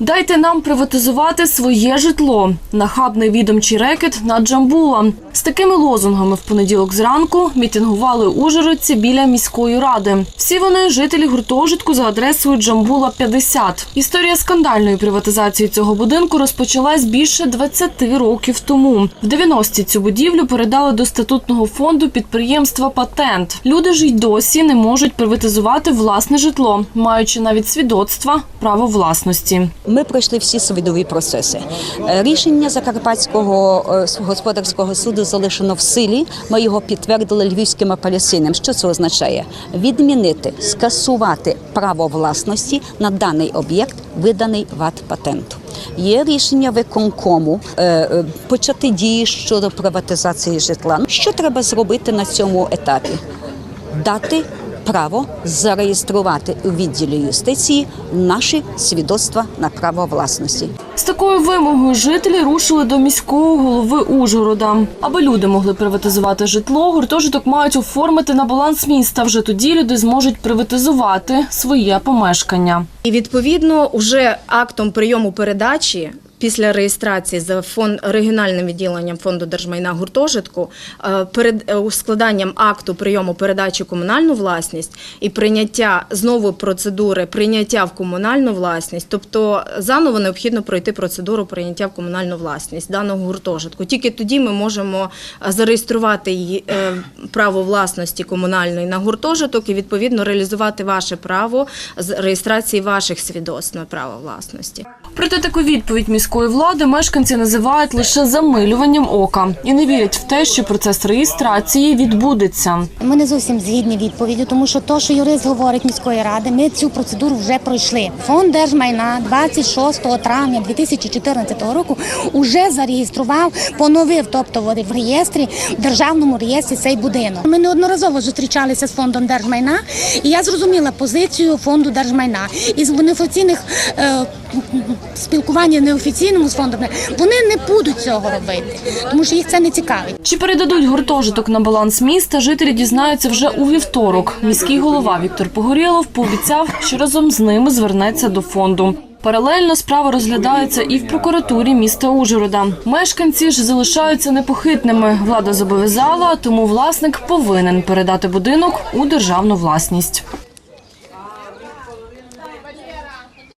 Дайте нам приватизувати своє житло. Нахабний відомчий рекет на Джамбула. З такими лозунгами в понеділок зранку мітингували ужгородці біля міської ради. Всі вони жителі гуртожитку за адресою Джамбула 50. Історія скандальної приватизації цього будинку розпочалась більше 20 років тому. В 90-ті цю будівлю передали до статутного фонду підприємства Патент. Люди ж й досі не можуть приватизувати власне житло, маючи навіть свідоцтва право власності. Ми пройшли всі судові процеси. Е, Рішення Закарпатського е, господарського суду залишено в силі. Ми його підтвердили львівським апеляційним. Що це означає? Відмінити, скасувати право власності на даний об'єкт, виданий ВАТ патенту. Є рішення виконкому е, почати дії щодо приватизації житла. Що треба зробити на цьому етапі? Дати право зареєструвати у відділі юстиції наші свідоцтва на право власності. З такою вимогою жителі рушили до міського голови Ужгорода. Аби люди могли приватизувати житло, гуртожиток мають оформити на баланс міста. Вже тоді люди зможуть приватизувати своє помешкання. І відповідно, уже актом прийому передачі. Після реєстрації за фонд регіональним відділенням фонду держмайна гуртожитку е, перед е, складанням акту прийому передачі комунальну власність і прийняття знову процедури прийняття в комунальну власність, тобто заново необхідно пройти процедуру прийняття в комунальну власність даного гуртожитку. Тільки тоді ми можемо е, зареєструвати її, е, право власності комунальної на гуртожиток і відповідно реалізувати ваше право з реєстрації ваших свідоцтв на право власності. Проте таку відповідь міської влади мешканці називають лише замилюванням ока і не вірять в те, що процес реєстрації відбудеться. Ми не зовсім згідні відповіді, тому що то, що юрист говорить міської ради, ми цю процедуру вже пройшли. Фонд держмайна 26 травня 2014 року вже зареєстрував, поновив, тобто в реєстрі, в державному реєстрі цей будинок. Ми неодноразово зустрічалися з фондом держмайна, і я зрозуміла позицію фонду держмайна. І з неофіційних е, спілкування неофіційному з фондом вони не будуть цього робити, тому що їх це не цікавить. Чи передадуть гуртожиток на баланс міста, жителі дізнаються вже у вівторок. Міський голова Віктор Погорєлов пообіцяв, що разом з ними звернеться до фонду. Паралельно справа розглядається і в прокуратурі міста Ужгорода. Мешканці ж залишаються непохитними. Влада зобов'язала, тому власник повинен передати будинок у державну власність.